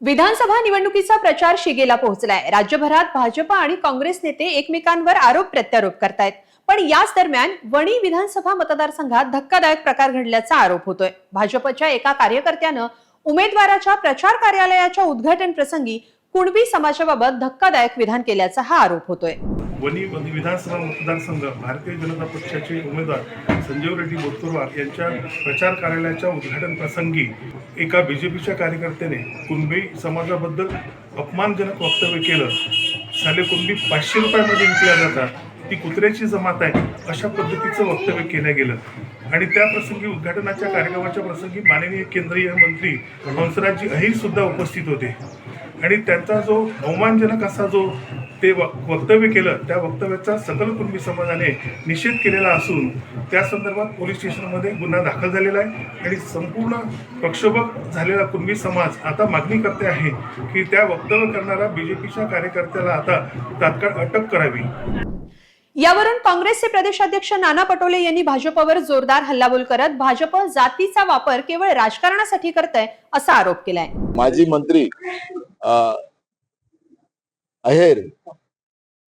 विधानसभा निवडणुकीचा प्रचार शिगेला पोहोचलाय. राज्यभरात भाजप आणि काँग्रेस नेते एकमेकांवर आरोप प्रत्यारोप करतायत. पण याच दरम्यान वणी विधानसभा मतदारसंघात धक्कादायक प्रकार घडल्याचा आरोप होतोय. भाजपच्या एका कार्यकर्त्यानं उमेदवाराच्या प्रचार कार्यालयाच्या उद्घाटन प्रसंगी कुणबी समाजाबाबत धक्कादायक विधान केल्याचा हा आरोप होतोय. वनी विधानसभा मतदारसंघ भारतीय जनता पक्षाचे उमेदवार संजीव रेड्डी बोत्तुरवार यांच्या प्रचार कार्यालयाच्या उद्घाटन प्रसंगी एका बी जे पीच्या कार्यकर्त्याने कुणबी समाजाबद्दल अपमानजनक वक्तव्य केलं. साले कुणबी पाचशे रुपयामध्ये विकल्या जातात. ती कुत्र्याची जमात आहे अशा पद्धतीचं वक्तव्य केलं गेलं. आणि त्या प्रसंगी उद्घाटनाच्या कार्यक्रमाच्या प्रसंगी माननीय केंद्रीय मंत्री हंसराजजी अहिर सुद्धा उपस्थित होते. आणि त्यांचा जो अवमानजनक असा जो ते व- वक्तव्य केलं त्या वक्तव्याचा सकल कुणबी समाजाने निषेध केलेला असून त्या संदर्भात पोलीस स्टेशनमध्ये गुन्हा दाखल झालेला आहे आणि संपूर्ण प्रक्षोभक झालेला कुणबी समाज आता मागणी करते आहे की त्या वक्तव्य करणाऱ्या बी जे पीच्या कार्यकर्त्याला आता तात्काळ अटक करावी. यावरून काँग्रेसचे प्रदेशाध्यक्ष नाना पटोले यांनी भाजपवर जोरदार हल्लाबोल करत भाजप जातीचा वापर केवळ राजकारणासाठी करतय असा आरोप केलाय. माजी मंत्री अ, अहेर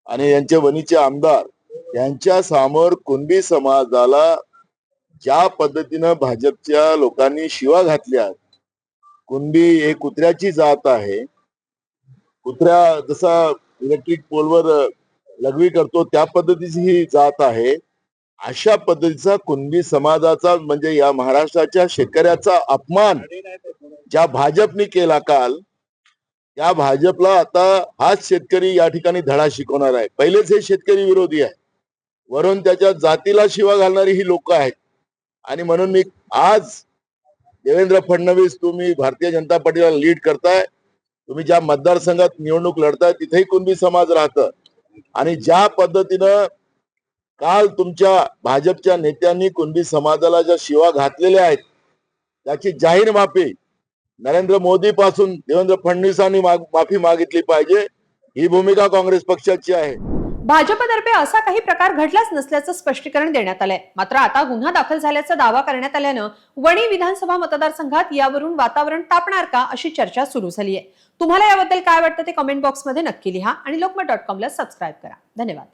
आणि यांचे वणीचे आमदार यांच्या समोर कुणबी समाजाला ज्या पद्धतीनं भाजपच्या लोकांनी शिवा घातल्या कुणबी हे कुत्र्याची जात आहे. कुत्र्या जसा इलेक्ट्रिक पोलवर लघवी करतो त्या पद्धतीची ही जात आहे. अशा पद्धतीचा कुणबी समाजाचा म्हणजे या महाराष्ट्राच्या शेतकऱ्याचा अपमान ज्या भाजपने केला काल या भाजपला आता हाच शेतकरी या ठिकाणी धडा शिकवणार आहे. पहिलेच हे शेतकरी विरोधी आहे. वरून त्याच्या जातीला शिवा घालणारी ही लोक आहेत. आणि म्हणून मी आज देवेंद्र फडणवीस तुम्ही भारतीय जनता पार्टीला लीड करताय. तुम्ही ज्या मतदारसंघात निवडणूक लढताय तिथेही कुणबी समाज राहतं. आणि ज्या पद्धतीनं काल तुमच्या भाजपच्या नेत्यांनी कुणबी समाजाला ज्या शिवा घातलेल्या आहेत त्याची जाहीर माफी नरेंद्र मोदी पासून देवेंद्र फडणवीसांनी माफी मागितली पाहिजे. ही भूमिका काँग्रेस पक्षाची आहे. भाजपतर्फे असा काही प्रकार घडलाच नसल्याचं स्पष्टीकरण देण्यात आलंय. मात्र आता गुन्हा दाखल झाल्याचा दावा करण्यात आल्यानं वणी विधानसभा मतदारसंघात यावरून वातावरण तापणार का अशी चर्चा सुरू झाली आहे तुम्हाला याबद्दल काय वाटतं ते कमेंट बॉक्समध्ये नक्की लिहा आणि लोकमत डॉट कॉमला सबस्क्राईब करा. धन्यवाद.